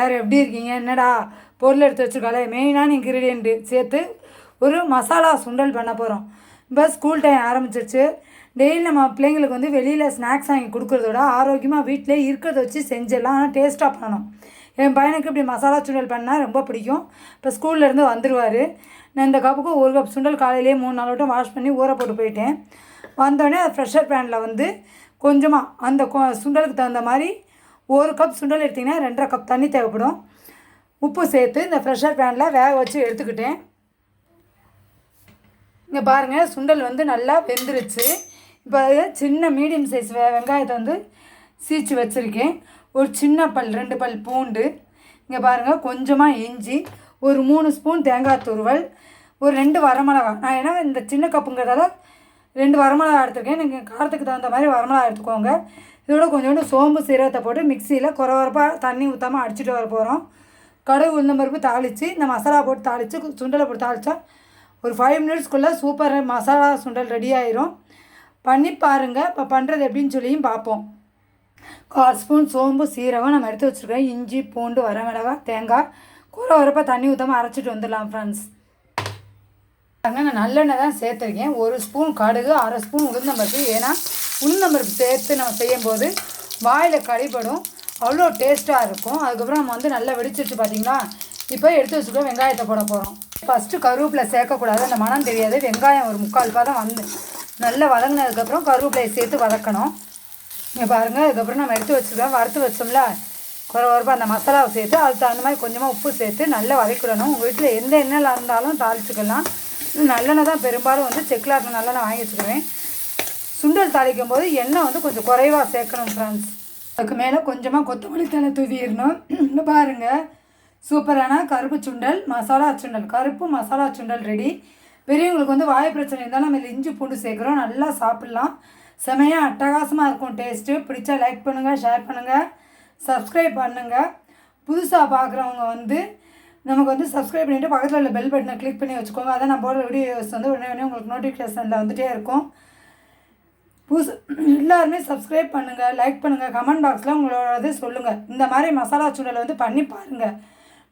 எல்லாரும் எப்படி இருக்கீங்க? என்னடா? பொருள் எடுத்து வச்சுருக்காளே? மெயினான இன்க்ரீடியண்ட்டு சேர்த்து ஒரு மசாலா சுண்டல் பண்ண போகிறோம் இப்போ ஸ்கூல் டைம் ஆரம்பிச்சிருச்சு. டெய்லி நம்ம பிள்ளைங்களுக்கு வந்து வெளியில் ஸ்நாக்ஸ் வாங்கி கொடுக்குறத விட ஆரோக்கியமாக வீட்டிலே இருக்கிறத வச்சு செஞ்சிடலாம் ஆனால் டேஸ்ட்டாக பண்ணணும். என் பையனுக்கு இப்படி மசாலா சுண்டல் பண்ணால் ரொம்ப பிடிக்கும். இப்போ ஸ்கூல்லேருந்து வந்துடுவார் நான் இந்த கப்புக்கு ஒரு கப் சுண்டல் காலையிலேயே மூணு நாள் வட்டம் வாஷ் பண்ணி ஊற போட்டு போயிட்டேன். வந்தோடனே ப்ரெஷர் பேனில் வந்து கொஞ்சமாக அந்த கொ- சுண்டலுக்கு தகுந்த மாதிரி ஒரு கப் சுண்டல் எடுத்திங்கன்னா ரெண்டரை கப் தண்ணி தேவைப்படும். உப்பு சேர்த்து இந்த ப்ரெஷர் பேனில் வேக வச்சு எடுத்துக்கிட்டேன். இங்கே பாருங்கள் சுண்டல் வந்து நல்லா வெந்துருச்சு. இப்போ சின்ன மீடியம் சைஸ் வெங்காயத்தை வந்து சீச்சு வச்சுருக்கேன். ஒரு சின்ன பல் ரெண்டு பல் பூண்டு. இங்கே பாருங்கள் கொஞ்சமாக இஞ்சி ஒரு மூணு ஸ்பூன் தேங்காய் துருவல் ஒரு ரெண்டு வரமிளகா. நான் ஏன்னா இந்த சின்ன கப்புங்கிறதால ரெண்டு வரமிளகா எடுத்துருக்கேன். நீங்கள் காரத்துக்கு தகுந்த மாதிரி வரமிளகா எடுத்துக்கோங்க. இதோட கொஞ்சோண்டு சோம்பு சீரகத்தை போட்டு மிக்சியில் குறவரப்பாக தண்ணி ஊற்றாமல் அடிச்சிட்டு வர போகிறோம் கடுகு உளுந்தம்பருப்பு தாளித்து இந்த மசாலா போட்டு தாளித்து சுண்டலை போட்டு தாளித்தா ஒரு ஃபைவ் மினிட்ஸ்க்குள்ளே சூப்பர் மசாலா சுண்டல் ரெடி ஆயிரும். பண்ணி பாருங்கள் இப்போ பண்ணுறது எப்படின்னு சொல்லியும் பார்ப்போம் கால் ஸ்பூன் சோம்பு சீரகம் நம்ம எடுத்து வச்சுருக்கோம். இஞ்சி பூண்டு வரமிளகா தேங்காய் குறை வரப்ப தண்ணி ஊற்றாமல் அரைச்சிட்டு வந்துடலாம் ஃப்ரெண்ட்ஸ் நான் நல்லெண்ணெய் தான் சேர்த்துருக்கேன். ஒரு ஸ்பூன் கடுகு அரை ஸ்பூன் உளுந்தம்பருப்பு ஏன்னா உளுந்தம்பருப்பு சேர்த்து நம்ம செய்யும்போது வாயில் கடிபடும். அவ்வளோ டேஸ்ட்டாக இருக்கும். அதுக்கப்புறம் நம்ம வந்து நல்லா வெடிச்சிருச்சு பார்த்தீங்களா இப்போ எடுத்து வச்சுக்கோ வெங்காயத்தை போட போகிறோம் ஃபஸ்ட்டு கருவேப்பிலை சேர்க்கக்கூடாது. அந்த மனம் தெரியாது. வெங்காயம் ஒரு முக்கால் பாதம் வந்து நல்லா வதங்கினதுக்கப்புறம் கருவேப்பிலையை சேர்த்து வதக்கணும். இங்கே பாருங்கள் அதுக்கப்புறம் நம்ம எடுத்து வச்சுக்கலாம் வறுத்து வச்சோம்ல? குறை குறைப்பாக அந்த மசாலாவை சேர்த்து அதுக்கு தகுந்த மாதிரி கொஞ்சமாக உப்பு சேர்த்து நல்லா வதக்கிடணும். உங்கள் வீட்டில் எந்த எண்ணெயில் இருந்தாலும் தாளிச்சுக்கலாம். நல்லெண்ணெய் தான் பெரும்பாலும் வந்து செக்கில் இருக்க நல்லெண்ணெய் வாங்கி வச்சுக்குவேன். சுண்டல் தாளிக்கும் போது எண்ணெய் வந்து கொஞ்சம் குறைவாக சேர்க்கணும் ஃப்ரெண்ட்ஸ் அதுக்கு மேலே கொஞ்சமாக கொத்தமல்லி தலை தூவிடணும். இங்கே பாருங்கள் சூப்பரான கருப்பு சுண்டல் மசாலா சுண்டல். கருப்பு மசாலா சுண்டல் ரெடி பெரியவங்களுக்கு வந்து வாய் பிரச்சனை இருந்தாலும் நம்ம இஞ்சி பூண்டு சேர்க்குறோம். நல்லா சாப்பிட்லாம். செமையாக அட்டகாசமாக இருக்கும் டேஸ்ட்டு பிடிச்சா லைக் பண்ணுங்கள் ஷேர் பண்ணுங்கள் சப்ஸ்கிரைப் பண்ணுங்கள் புதுசாக பார்க்குறவங்க வந்து நமக்கு வந்து சப்ஸ்கிரைப் பண்ணிவிட்டு பக்கத்தில் உள்ள பெல் பட்டனை கிளிக் பண்ணி வச்சுக்கோங்க. அதான் நான் போடுற வீடியோஸ் வந்து உடனே உடனே உங்களுக்கு நோட்டிஃபிகேஷனில் வந்துகிட்டே இருக்கும். புதுசு எல்லாருமே சப்ஸ்கிரைப் பண்ணுங்கள் லைக் பண்ணுங்கள் கமெண்ட் பாக்ஸில் உங்களோட இது சொல்லுங்கள் இந்த மாதிரி மசாலா சுண்டல் வந்து பண்ணி பாருங்கள்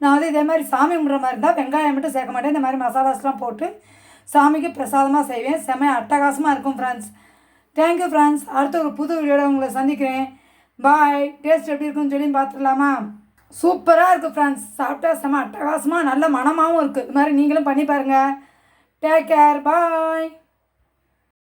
நான் வந்து இதே மாதிரி சாமி கும்பிட்ற மாதிரி இருந்தால் வெங்காயம் மட்டும் சேர்க்க மாட்டேன். இந்த மாதிரி மசாலாஸ்லாம் போட்டு சாமிக்கு பிரசாதமாக செய்வேன். செம அட்டகாசமாக இருக்கும் ஃப்ரெண்ட்ஸ் தேங்க்யூ ஃப்ரெண்ட்ஸ் அடுத்த ஒரு புது வீடியோட உங்களை சந்திக்கிறேன். பாய் டேஸ்ட் எப்படி இருக்குன்னு சொல்லி பார்த்துடலாமா? சூப்பராக இருக்குது ஃப்ரெண்ட்ஸ் சாப்பிட்டா செம அட்டகாசமாக நல்ல மனமாகவும் இருக்குது இது மாதிரி நீங்களும் பண்ணி பாருங்கள் டேக் கேர் பாய்